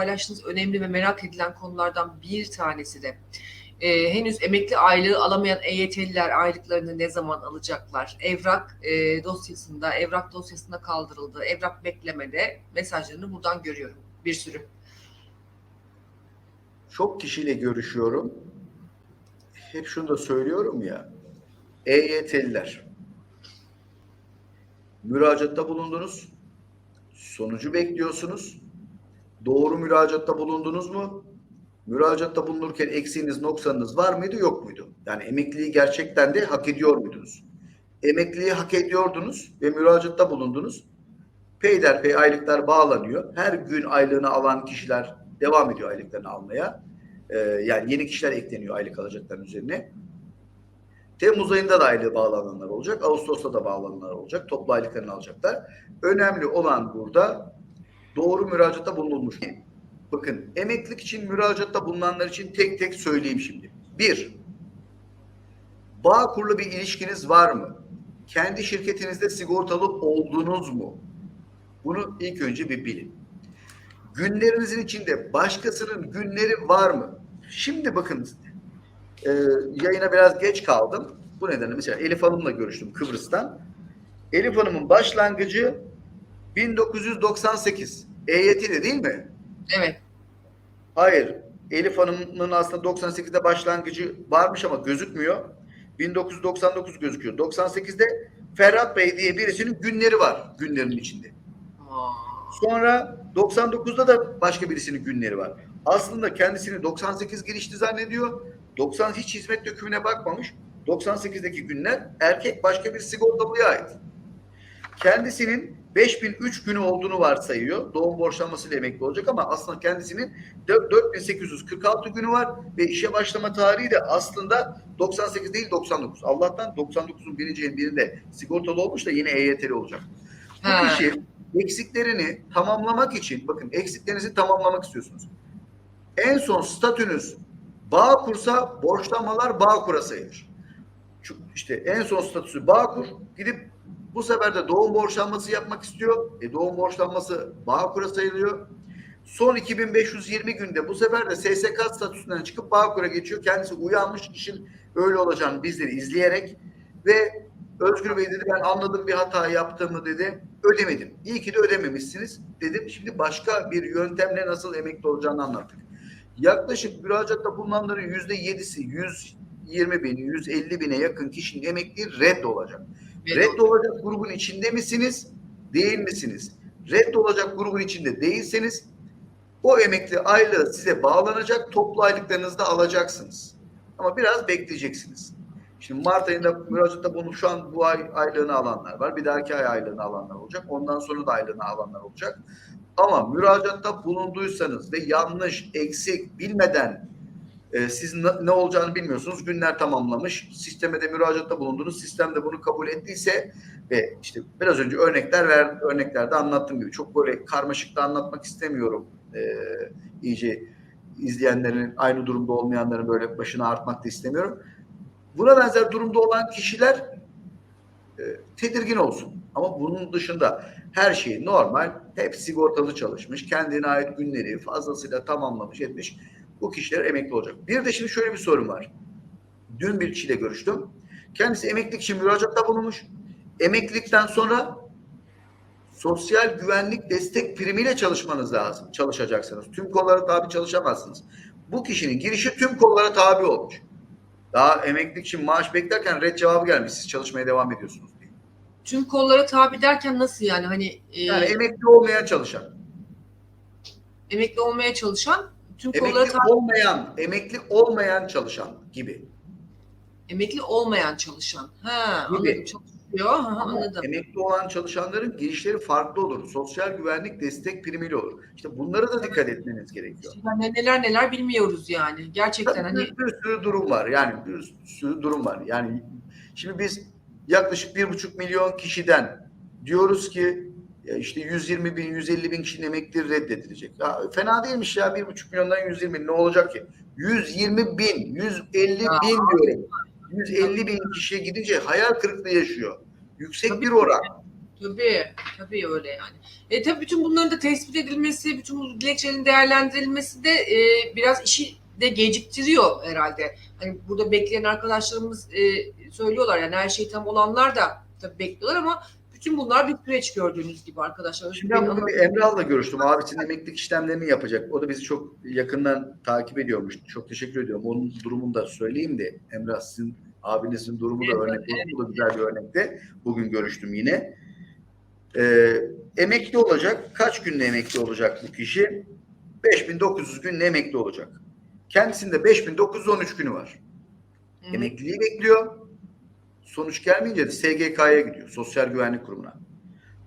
paylaştığınız önemli ve merak edilen konulardan bir tanesi de e, henüz emekli aylığı alamayan EYT'liler aylıklarını ne zaman alacaklar? Evrak e, dosyasında, evrak dosyasında kaldırıldı. Evrak beklemede mesajlarını buradan görüyorum. Bir sürü. Çok kişiyle görüşüyorum. Hep şunu da söylüyorum ya. EYT'liler. Müracaatta bulundunuz. Sonucu bekliyorsunuz. Doğru müracaatta bulundunuz mu? Müracaatta bulunurken eksiğiniz, noksanınız var mıydı, yok muydu? Yani emekliliği gerçekten de hak ediyor muydunuz? Emekliliği hak ediyordunuz ve müracaatta bulundunuz. Peyderpey aylıklar bağlanıyor. Her gün aylığını alan kişiler devam ediyor aylıklarını almaya. Ee, yani yeni kişiler ekleniyor aylık alacakların üzerine. Temmuz ayında da aylığı bağlananlar olacak. Ağustos'ta da bağlananlar olacak. Toplu aylıklarını alacaklar. Önemli olan burada doğru müracaatta bulunulmuş. Bakın emeklilik için müracaatta bulunanlar için tek tek söyleyeyim şimdi. Bir, bağ kurulu bir ilişkiniz var mı? Kendi şirketinizde sigortalı oldunuz mu? Bunu ilk önce bir bilin. Günlerinizin içinde başkasının günleri var mı? Şimdi bakın e, yayına biraz geç kaldım. Bu nedenle mesela Elif Hanım'la görüştüm Kıbrıs'tan. Elif Hanım'ın başlangıcı 1998. EYT'li değil mi? Evet. Hayır. Elif Hanım'ın aslında 98'de başlangıcı varmış ama gözükmüyor. 1999 gözüküyor. 98'de Ferhat Bey diye birisinin günleri var günlerinin içinde. Sonra 99'da da başka birisinin günleri var. Aslında kendisini 98 girişli zannediyor. 90 hiç hizmet dökümüne bakmamış. 98'deki günler erkek başka bir sigortalıya ait. Kendisinin 5003 günü olduğunu varsayıyor. Doğum borçlanmasıyla emekli olacak ama aslında kendisinin 4846 günü var ve işe başlama tarihi de aslında 98 değil 99. Allah'tan 99'un birinci ayın birinde sigortalı olmuş da yine EYT'li olacak. Bu Ha. kişi eksiklerini tamamlamak için bakın eksiklerinizi tamamlamak istiyorsunuz. En son statünüz bağ kursa borçlanmalar bağ kura sayılır. İşte en son statüsü bağ kur gidip bu sefer de doğum borçlanması yapmak istiyor. E, doğum borçlanması bağ kura sayılıyor. Son 2520 günde bu sefer de SSK statüsünden çıkıp Bağkur'a geçiyor. Kendisi uyanmış işin öyle olacağını bizleri izleyerek ve Özgür Bey dedi ben anladım bir hata yaptığımı dedi. Ödemedim. İyi ki de ödememişsiniz dedim. Şimdi başka bir yöntemle nasıl emekli olacağını anlattık. Yaklaşık müracaatta bulunanların yüzde yedisi 120 bin, 150 bine yakın kişinin emekli red olacak. Red olacak grubun içinde misiniz? Değil misiniz? Red olacak grubun içinde değilseniz o emekli aylığı size bağlanacak. Toplu aylıklarınızı da alacaksınız. Ama biraz bekleyeceksiniz. Şimdi Mart ayında müracaatta bunu şu an bu ay aylığını alanlar var. Bir dahaki ay aylığını alanlar olacak. Ondan sonra da aylığını alanlar olacak. Ama müracaatta bulunduysanız ve yanlış, eksik, bilmeden e, siz ne, ne olacağını bilmiyorsunuz. Günler tamamlamış. Sisteme de müracaatta bulundunuz. Sistem de bunu kabul ettiyse ve işte biraz önce örnekler ver, örneklerde anlattığım gibi çok böyle karmaşık da anlatmak istemiyorum. E, iyice izleyenlerin aynı durumda olmayanların böyle başına artmak da istemiyorum. Buna benzer durumda olan kişiler e, tedirgin olsun. Ama bunun dışında her şey normal, hep sigortalı çalışmış, kendine ait günleri fazlasıyla tamamlamış etmiş. Bu kişiler emekli olacak. Bir de şimdi şöyle bir sorun var. Dün bir kişiyle görüştüm. Kendisi emeklilik için müracaatta bulunmuş. Emeklilikten sonra sosyal güvenlik destek primiyle çalışmanız lazım. Çalışacaksınız. Tüm kollara tabi çalışamazsınız. Bu kişinin girişi tüm kollara tabi olmuş. Daha emeklilik için maaş beklerken red cevabı gelmiş. Siz çalışmaya devam ediyorsunuz diye. Tüm kollara tabi derken nasıl yani hani e, Yani emekli olmaya çalışan. emekli olmaya çalışan Emekli tabi olmayan, emekli olmayan çalışan gibi. emekli olmayan çalışan. Ha Gibi. anladım çalışıyor. Ha, anladım. emekli olan çalışanların girişleri farklı olur. Sosyal güvenlik destek primiyle olur. İşte bunlara da dikkat etmeniz gerekiyor. Yani neler neler bilmiyoruz yani. Gerçekten Tabii hani bir, bir sürü durum var. Yani bir sürü durum var. Yani şimdi biz yaklaşık bir buçuk milyon kişiden diyoruz ki işte 120 bin, 150 bin kişinin emekli reddedilecek. Ya fena değilmiş ya bir buçuk milyondan 120 bin ne olacak ki? 120 bin, 150 Ya. bin diyorum. 150 bin kişiye gidince hayal kırıklığı yaşıyor. Yüksek Tabii bir oran. Tabii, tabii öyle yani. E tabii bütün bunların da tespit edilmesi, bütün bu dilekçelerin değerlendirilmesi de e, biraz işi de geciktiriyor herhalde. Hani burada bekleyen arkadaşlarımız e, söylüyorlar yani her şey tam olanlar da tabii bekliyorlar ama bütün bunlar bir süreç gördüğünüz gibi arkadaşlar. Şimdi ben bugün Emrah'la görüştüm. Abisinin emeklilik işlemlerini yapacak. O da bizi çok yakından takip ediyormuş. Çok teşekkür ediyorum. Onun durumunu da söyleyeyim de Emrah sizin abinizin durumu da örnek oldu. Bu da güzel bir örnekte. Bugün görüştüm yine. Ee, emekli olacak. Kaç günde emekli olacak bu kişi? 5900 günde emekli olacak. Kendisinde 5913 günü var. Hı. Emekliliği bekliyor. Sonuç gelmeyince de SGK'ya gidiyor. Sosyal Güvenlik Kurumu'na.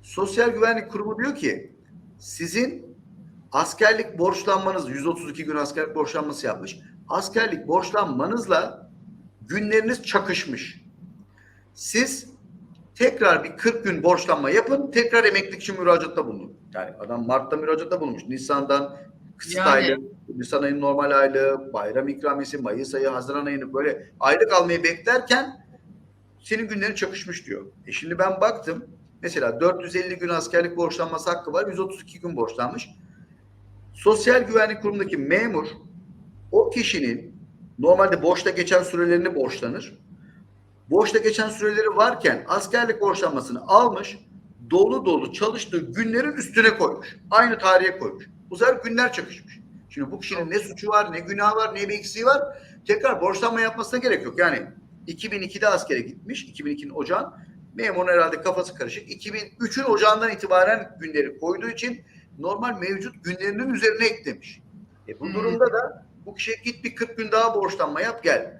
Sosyal Güvenlik Kurumu diyor ki sizin askerlik borçlanmanız 132 gün askerlik borçlanması yapmış. Askerlik borçlanmanızla günleriniz çakışmış. Siz tekrar bir 40 gün borçlanma yapın. Tekrar emeklilik için müracaatta bulunun. Yani adam Mart'ta müracaatta bulunmuş. Nisan'dan kısıt Yani. aylık, Nisan ayının normal aylığı, bayram ikramiyesi, Mayıs ayı, Haziran ayını böyle aylık almayı beklerken senin günlerin çakışmış diyor. E şimdi ben baktım. Mesela 450 gün askerlik borçlanması hakkı var. 132 gün borçlanmış. Sosyal Güvenlik Kurumu'ndaki memur o kişinin normalde boşta geçen sürelerini borçlanır. Boşta geçen süreleri varken askerlik borçlanmasını almış, dolu dolu çalıştığı günlerin üstüne koymuş. Aynı tarihe koymuş. Bu sefer günler çakışmış. Şimdi bu kişinin ne suçu var, ne günahı var, ne bir eksiği var. Tekrar borçlanma yapmasına gerek yok. Yani 2002'de askere gitmiş. 2002'nin ocağın. Memurun herhalde kafası karışık. 2003'ün ocağından itibaren günleri koyduğu için normal mevcut günlerinin üzerine eklemiş. E bu Hmm. durumda da bu kişiye git bir 40 gün daha borçlanma yap gel.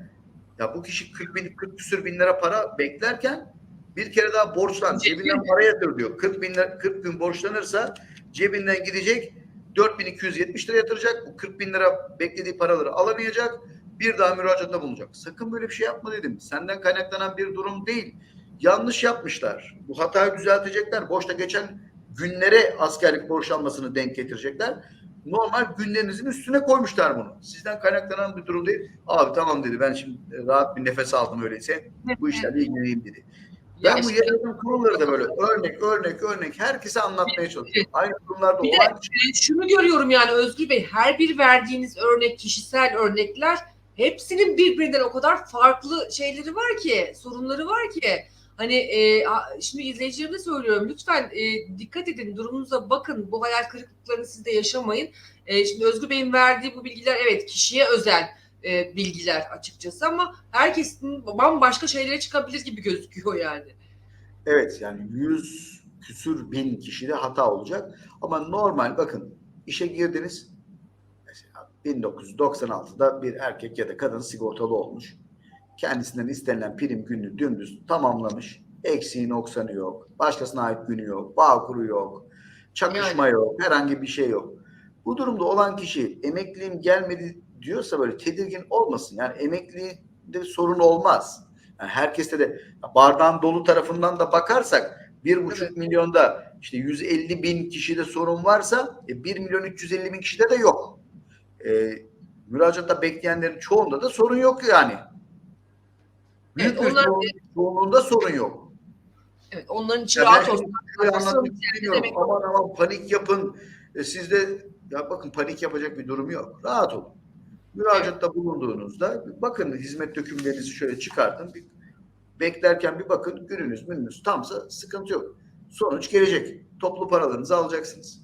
Ya bu kişi 40 bin, 40 küsür bin lira para beklerken bir kere daha borçlan. Cebinden para yatır diyor. 40 bin lira, 40 gün borçlanırsa cebinden gidecek 4270 lira yatıracak. Bu 40 bin lira beklediği paraları alamayacak. Bir daha müracaatta bulunacak. Sakın böyle bir şey yapma dedim. Senden kaynaklanan bir durum değil. Yanlış yapmışlar. Bu hatayı düzeltecekler. Boşta geçen günlere askerlik borçlanmasını denk getirecekler. Normal günlerinizin üstüne koymuşlar bunu. Sizden kaynaklanan bir durum değil. Abi tamam dedi ben şimdi rahat bir nefes aldım öyleyse. Bu işlerle ilgileneyim dedi. Ben Ya bu işte- yönetim kurulları da böyle örnek örnek örnek herkese anlatmaya çalışıyorum. Aynı de- olan E, şunu görüyorum yani Özgür Bey her bir verdiğiniz örnek kişisel örnekler hepsinin birbirinden o kadar farklı şeyleri var ki sorunları var ki hani e, şimdi izleyicilerime söylüyorum lütfen e, dikkat edin durumunuza bakın bu hayal kırıklıklarını siz de yaşamayın. E, şimdi Özgür Bey'in verdiği bu bilgiler evet kişiye özel e, bilgiler açıkçası ama herkesin bambaşka şeylere çıkabilir gibi gözüküyor yani. Evet yani yüz küsür bin kişide hata olacak. Ama normal bakın işe girdiniz 1996'da bir erkek ya da kadın sigortalı olmuş. Kendisinden istenilen prim gününü dümdüz tamamlamış. Eksiği noksanı yok. Başkasına ait günü yok. Bağ kuru yok. Çakışma yok. Herhangi bir şey yok. Bu durumda olan kişi emekliliğim gelmedi diyorsa böyle tedirgin olmasın. Yani emekliliğinde sorun olmaz. Yani herkeste de bardağın dolu tarafından da bakarsak bir buçuk Evet. milyonda işte 150 bin kişide sorun varsa e, 1 milyon 350 bin kişide de yok. E, müracaatta bekleyenlerin çoğunda da sorun yok yani. Büyük Evet, onlar- çoğun- çoğunluğunda sorun yok. Evet onların için Ya rahat olsun. Yani istemiyorum. demek- Aman aman panik yapın. E, sizde ya bakın panik yapacak bir durum yok. Rahat olun. Müracaatta bulunduğunuzda bakın hizmet dökümlerinizi şöyle çıkartın. Bir, beklerken bir bakın gününüz mününüz tamsa sıkıntı yok. Sonuç gelecek. Toplu paralarınızı alacaksınız.